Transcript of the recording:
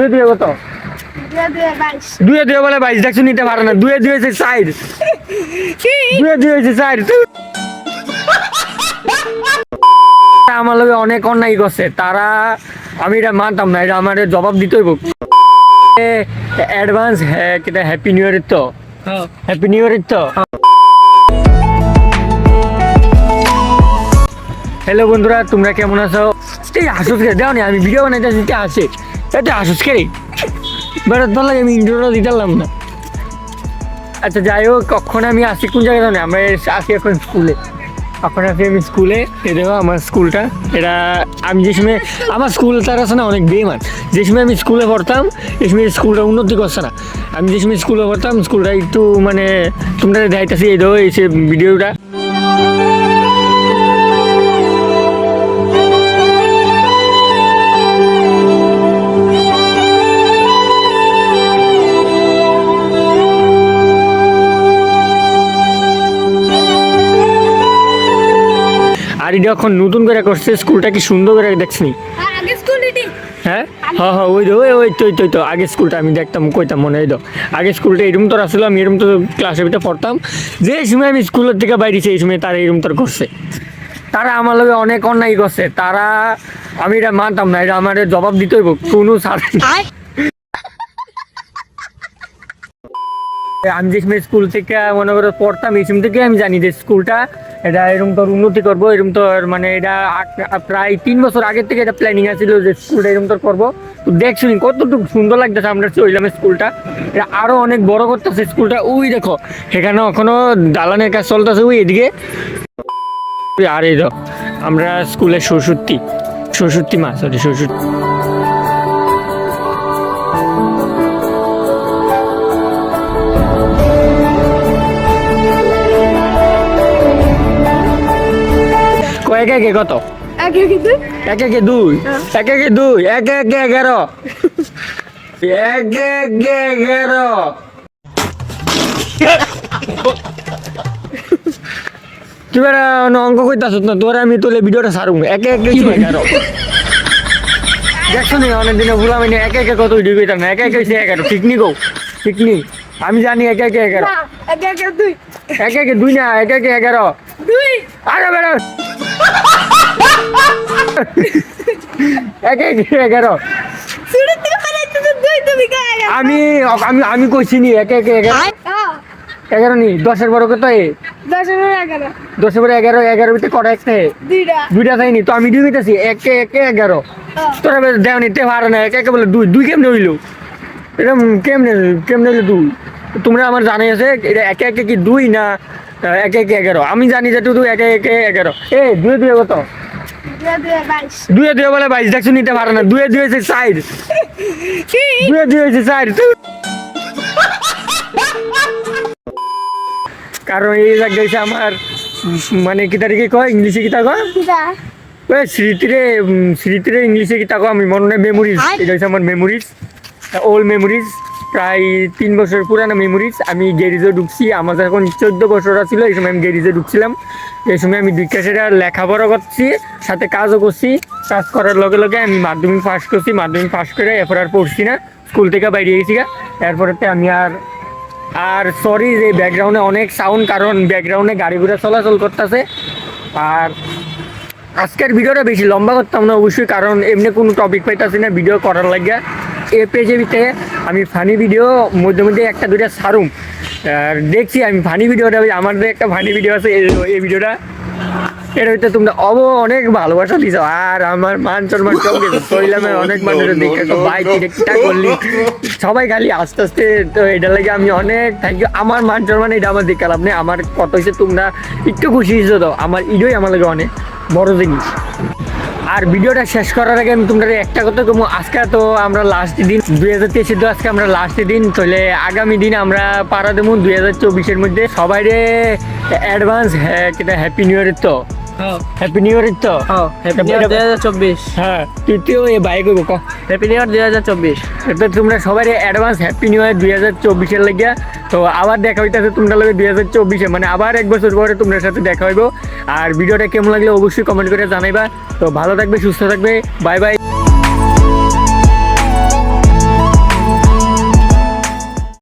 দুয়ে দুয়ে কত বলে বাইশ দেখছ নিতে পারে না। দুয়ে দুয়ে হয়েছে সাইড দুয়ে দুয়ে হয়েছে সাইড আমার লগে অনেক অন্যায় করছে। তারা আমি এটা মানতাম না এটা আমার জবাব দিতে হইব। অ্যাডভান্স হ্যাঁ কিটা হ্যাপি নিউ ইয়ারের তো। হ্যাপি নিউ ইয়ারের তো। হ্যালো বন্ধুরা তোমরা কেমন আছো? এই হাসুস দেও নি আমি ভিডিও বানাইতে দিতে আসে এটা হাসুস কে রে? বেড়া তোর লাগে আমি ইন্ট্রোটা দিতাম না। আচ্ছা যাই হোক, কখন আমি আসি কোন জায়গায় জানি? আমরা আসি এখন স্কুলে এখন আছি আমি স্কুলে এ? দেখো আমার স্কুলটা এটা আমি যে সময় আমার স্কুল তার আছে না অনেক বেমান যে সময় আমি স্কুলে পড়তাম, এই সময় স্কুলটা উন্নতি করছে না। আমি যে সময় স্কুলে পড়তাম স্কুলটা একটু মানে তোমরা দেখাইতেছি এই দেখো, এই সে ভিডিওটা আর এটা এখন নতুন করে করছে স্কুলটা কি সুন্দর করে দেখছি। হ্যাঁ? হ্যাঁ হ্যাঁ ওই ওই ওই তো তো তো আগে স্কুলটা আমি দেখতাম কইতাম মনে হয় আগে স্কুলটা এরকম তো আসলে আমি এরকম তো ক্লাসের ভিতরে পড়তাম। যে সময় আমি স্কুলের থেকে বাইরেছি এই সময় তারা এরকম তোর করছে। তারা আমার লগে অনেক অন্যায় করছে। তারা আমি এটা মানতাম না এটা আমার জবাব দিতে হইব কোনো সাথে আমি যে স্কুল থেকে, মনে করো পড়তাম, এই সময় থেকে আমি জানি যে স্কুলটা, এটা এরকম তোর উন্নতি করব, এরকম তোর মানে এটা প্রায় তিন বছর আগের থেকে এটা প্ল্যানিং আছিল যে স্কুলটা এরকম তোর করব। তো শুনি, কতটুকু সুন্দর লাগতেছে আমরা চইলাম স্কুলটা। এটা আরও অনেক বড় করতেছে স্কুলটা। ওই দেখো সেখানে এখনও দালানের কাজ চলতেছে ওই এদিকে। আর এই আমরা স্কুলে সরস্বতী সরস্বতী মা সরি সরস্বতী কয়েক একে কত আগে কিন্তু এক একে দুই এক একে দুই এক একে এগারো এক একে এগারো তুই এবার অঙ্ক কইতাছ না তোর আমি তোলে ভিডিওটা সারুম একে একে এগারো দেখছ নি অনেক দিনে ভুলাম একে একে কত ভিডিও কইতাম না একে একে এগারো ঠিক নি গো ঠিক নি আমি জানি একে একে এগারো আগে আগে দুই একে একে দুই না একে একে এগারো দুই আরে বেড়া একে একে আমি আমি আমি কইছি নি, একে একে এগারো এগারো নি, দশের বড় কত দশের বড় এগারো এগারো ভিতরে কটা একটা দুইটা দুইটা চাইনি তো আমি দুই কইতাছি একে একে এগারো। তোরা দেও নিতে পারে না, একে একে বলে দুই দুই কেমনে হইল? এটা কেমনে কেমনে হইল দুই? তোমরা আমার জানাই আছে, এটা একে একে কি দুই না একে একে এগারো। আমি জানি যে তুই একে একে এগারো। এ দুয়ে দুয়ে বাইশ। দুয়ে দুয়ে বলে বাইশ দেখছ নিতে পারে না। দুয়ে দুয়ে হয়েছে সাইড কি দুয়ে দুয়ে হয়েছে সাইড কারণ এই হচ্ছে আমার মানে কিতা কি কয়? ইংলিশে কিতা কয়? ওই স্মৃতিরে স্মৃতিরে ইংলিশে কিতা কয়? আমি মনে হয় মেমোরিজ এটা হচ্ছে আমার মেমোরিজ ওল্ড মেমোরিজ প্রায় তিন বছর পুরানো মেমোরিজ আমি গ্যারেজে ঢুকছি, আমার যখন চোদ্দ বছর ছিল এই সময় আমি গ্যারেজে ঢুকছিলাম। এই সময় আমি দুই ক্যাসেটা লেখাপড়া করছি, সাথে কাজও করছি। কাজ করার লগে লগে আমি মাধ্যমিক পাস করছি। মাধ্যমিক পাস করে এরপর আর পড়ছি না। স্কুল থেকে বাইরে গেছি গা। এরপরে আমি আর আর সরি যে ব্যাকগ্রাউন্ডে অনেক সাউন্ড কারণ ব্যাকগ্রাউন্ডে গাড়ি ঘোড়া চলাচল করতেছে। আর আজকের ভিডিওটা বেশি লম্বা করতাম না অবশ্যই, কারণ এমনি কোনো টপিক পাইতেছি না ভিডিও করার লাগে এ পেজে ভিতরে আমি ফানি ভিডিও মধ্যে মধ্যে একটা দুটা সারুম। দেখছি আমি ফানি ভিডিওটা আমার একটা ফানি ভিডিও আছে, এই- ভিডিওটা এর হইতে তোমরা অব অনেক ভালোবাসা দিছ। আর আমার মান সম্মান কম গেছে অনেক মানুষের দেখে তো ভাই কিটা করলি। সবাই খালি আস্তে আস্তে, তো এটা লাগে আমি অনেক থ্যাংক ইউ আমার মান সম্মান, এটা আমার দেখে লাভ নেই। আমার কত হয়েছে তোমরা একটু খুশি হয়েছো তো। আমার ইডোই আমার লাগে অনেক বড় জিনিস। আর ভিডিওটা শেষ করার আগে আমি তোমরা একটা কথা কমু আজকে তো আমরা লাস্ট দিন দুই হাজার তেইশে তো আজকে আমরা লাস্ট দিন তাহলে আগামী দিন আমরা পাড়া দেবো দুই হাজার চব্বিশের মধ্যে। সবাই রে অ্যাডভান্স হ্যাঁ হ্যাপি নিউ ইয়ারের তো? হ্যাপি নিউ ইয়ারের তো? হ্যাপি নিউ ইয়ার দুই হাজার চব্বিশ। হ্যাঁ এ বাইক ক? হ্যাপি নিউ ইয়ার দুই হাজার চব্বিশ। এরপর তোমরা সবাই অ্যাডভান্স হ্যাপি নিউ ইয়ার দুই হাজার চব্বিশের লাগিয়া। তো আবার দেখা হইতেছে তোমরা লাগে দুই হাজার চব্বিশে মানে আবার এক বছর পরে তোমার সাথে দেখা হইব। আর ভিডিওটা কেমন লাগলে অবশ্যই কমেন্ট করে জানাইবা। তো ভালো থাকবে, সুস্থ থাকবে, বাই বাই।